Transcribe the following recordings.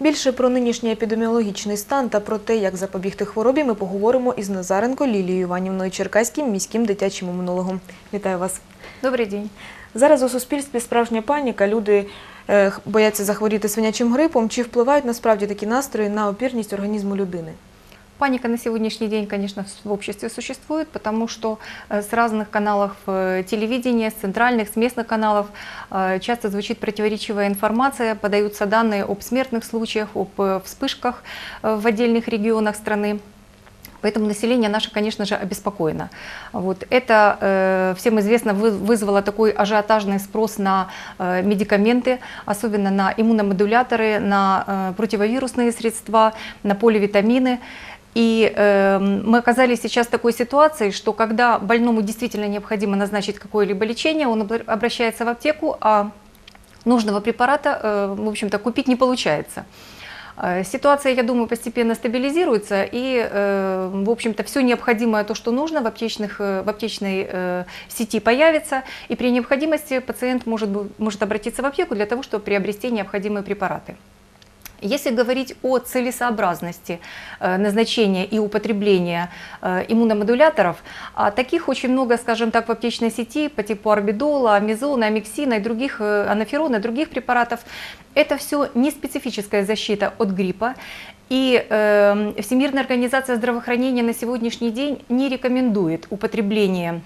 Більше про нинішній епідеміологічний стан та про те, як запобігти хворобі, ми поговоримо із Назаренко Лілією Іванівною Черкаським міським дитячим імунологом. Вітаю вас. Добрий день. Зараз у суспільстві справжня паніка. Люди е, бояться захворіти свинячим грипом. Чи впливають насправді такі настрої на опірність організму людини? Паника на сегодняшний день, конечно, в обществе существует, потому что э, с разных каналов э, телевидения, с центральных, с местных каналов э, часто звучит противоречивая информация, подаются данные об смертных случаях, об вспышках в отдельных регионах страны. Поэтому население наше, конечно же, обеспокоено. Вот. Это, э, всем известно, вы- вызвало такой ажиотажный спрос на э, медикаменты, особенно на иммуномодуляторы, на э, противовирусные средства, на поливитамины. И э, мы оказались сейчас в такой ситуации, что когда больному действительно необходимо назначить какое-либо лечение, он обра- обращается в аптеку, а нужного препарата, э, в общем-то, купить не получается. Э, Ситуация, я думаю, постепенно стабилизируется, и, э, в общем-то, все необходимое, то, что нужно в, аптечных, в аптечной сети появится, и при необходимости пациент может, может обратиться в аптеку для того, чтобы приобрести необходимые препараты. Если говорить о целесообразности э, назначения и употребления э, иммуномодуляторов, а таких очень много, скажем так, в аптечной сети по типу орбидола, амизона, амиксина и других, э, анаферона и других препаратов, это все не специфическая защита от гриппа. И э, Всемирная организация здравоохранения на сегодняшний день не рекомендует употребление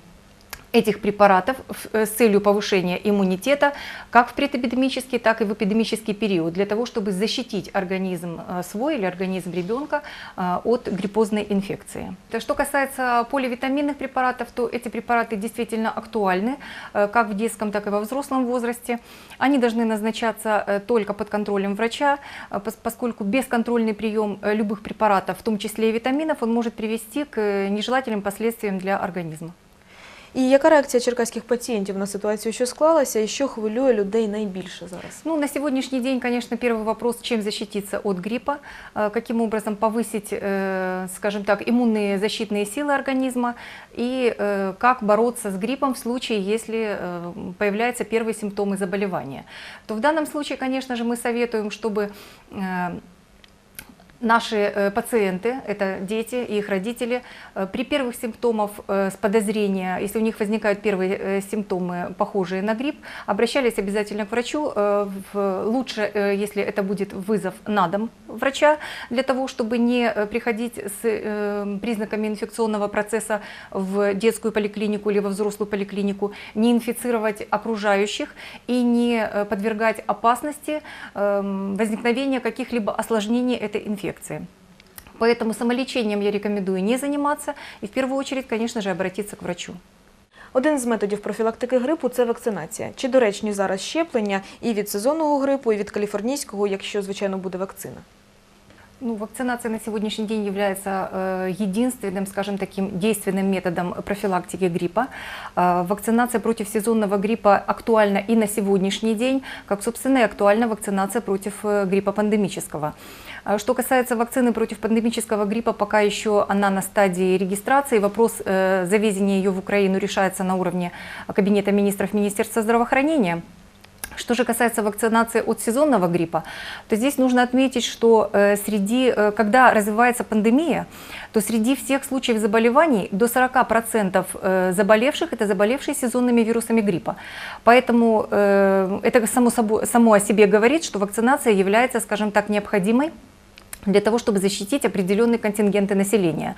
этих препаратов э, с целью повышения иммунитета как в предэпидемический, так и в эпидемический период, для того, чтобы защитить организм э, свой или организм ребенка э, от гриппозной инфекции. То, Что касается поливитаминных препаратов, то эти препараты действительно актуальны как в детском, так и во взрослом возрасте. Они должны назначаться только под контролем врача, пос- поскольку бесконтрольный прием любых препаратов, в том числе и витаминов, он может привести к нежелательным последствиям для организма. І яка реакція черкаських пацієнтів на ситуацію, що склалася, і що хвилює людей найбільше зараз? Ну, на сегодняшний день, конечно, первый вопрос, чем защититься от гриппа, э, каким образом повысить, э, скажем так, иммунные защитные силы организма и э, как бороться с гриппом в случае, если э, появляются первые симптомы заболевания. То в данном случае, конечно же, мы советуем, чтобы э, Наши э, пациенты, это дети и их родители, э, при первых симптомах э, с подозрения, если у них возникают первые симптомы, похожие на грипп, обращались обязательно к врачу. Лучше, если это будет вызов на дом врача, для того, чтобы не приходить с признаками инфекционного процесса в детскую поликлинику или во взрослую поликлинику, не инфицировать окружающих и не подвергать опасности эм, возникновения каких-либо осложнений этой инфекции. Поэтому самолечением я рекомендую не заниматься и в первую очередь, конечно же, обратиться к врачу. Один з методів профілактики грипу це вакцинація. Чи доречні зараз щеплення і від сезонного грипу, і від каліфорнійського, якщо звичайно буде вакцина? Ну, вакцинация на сегодняшний день является э, единственным, скажем таким, действенным методом профилактики гриппа. Э, вакцинация против сезонного гриппа актуальна и на сегодняшний день, как, собственно, и актуальна вакцинация против э, гриппа пандемического. А Что касается вакцины против пандемического гриппа, пока еще она на стадии регистрации. Вопрос э, завезения ее в Украину решается на уровне Кабинета министров Министерства здравоохранения. Что же касается вакцинации от сезонного гриппа, то здесь нужно отметить, что э, среди, э, когда развивается пандемия, то среди всех случаев заболеваний до 40% э, заболевших это заболевшие сезонными вирусами гриппа. Поэтому это само, само о себе говорит, что вакцинация является, скажем так, необходимой для того, чтобы защитить определенные контингенты населения.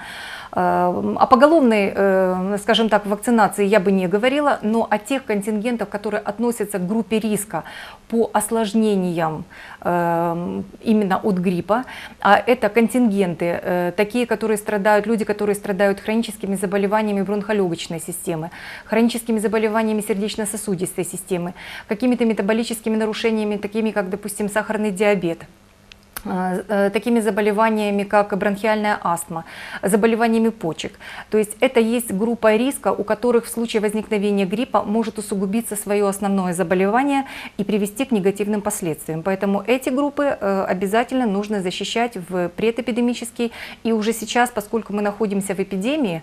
Э, О поголовной, э, скажем так, вакцинации я бы не говорила, но о тех контингентах, которые относятся к группе риска по осложнениям э, именно от гриппа, а это контингенты, такие, которые страдают, люди, которые страдают хроническими заболеваниями бронхолегочной системы, хроническими заболеваниями сердечно-сосудистой системы, какими-то метаболическими нарушениями, такими как, допустим, сахарный диабет такими заболеваниями, как бронхиальная астма, заболеваниями почек. То есть это есть группа риска, у которых в случае возникновения гриппа может усугубиться свое основное заболевание и привести к негативным последствиям. Поэтому эти группы э, обязательно нужно защищать в предэпидемический. И уже сейчас, поскольку мы находимся в эпидемии,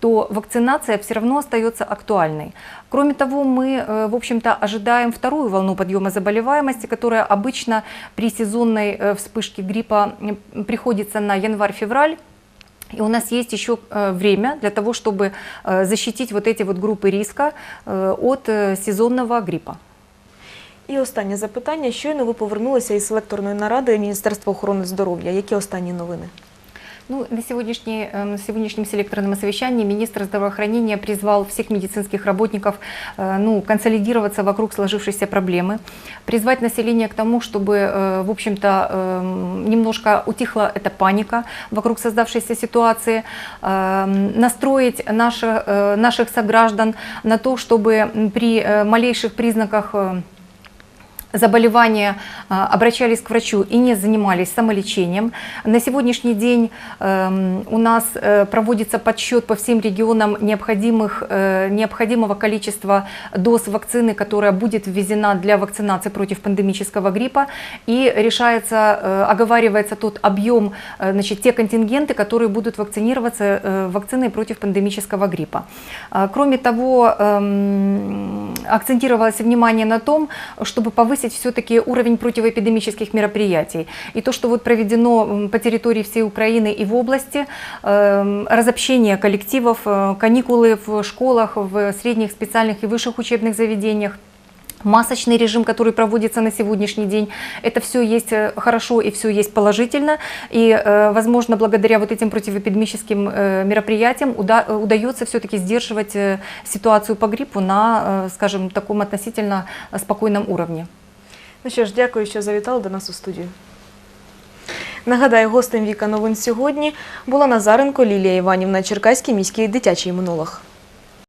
то вакцинация все равно остается актуальной. Кроме того, мы, э, в общем-то, ожидаем вторую волну подъема заболеваемости, которая обычно при сезонной э, вспышке вспышки гриппа м, приходится на январь-февраль. И у нас есть еще э, время для того, чтобы э, защитить вот эти вот группы риска э, от э, сезонного гриппа. І останнє запитання. Щойно ви повернулися із селекторної наради Міністерства охорони здоров'я. Які останні новини? Ну, на, сегодняшний, э, на сегодняшнем селекторном совещании министр здравоохранения призвал всех медицинских работников э, ну, консолидироваться вокруг сложившейся проблемы, призвать население к тому, чтобы, э, в общем-то, эм, немножко утихла эта паника вокруг создавшейся ситуации, эм, настроить наши, э, наших сограждан на то, чтобы при малейших признаках заболевания а, обращались к врачу и не занимались самолечением. На сегодняшний день эм, у нас э, проводится подсчет по всем регионам необходимых, э, необходимого количества доз вакцины, которая будет ввезена для вакцинации против пандемического гриппа. И решается, э, оговаривается тот объем, значит, те контингенты, которые будут вакцинироваться вакциной против пандемического гриппа. А, Кроме того, эм, акцентировалось внимание на том, чтобы повысить все-таки уровень противоэпидемических мероприятий. И то, что вот проведено по территории всей Украины и в области, эм, разобщение коллективов, э, каникулы в школах, в средних, специальных и высших учебных заведениях, масочный режим, который проводится на сегодняшний день. Это все есть э, хорошо и все есть положительно. И, э, возможно, благодаря вот этим противоэпидемическим мероприятиям уда- удается все-таки сдерживать ситуацию по гриппу на, скажем, таком относительно спокойном уровне. Ну що ж, дякую, що завітали до нас у студію. Нагадаю, гостем Віка новин сьогодні була Назаренко Лілія Іванівна, Черкаський міський дитячий імунолог.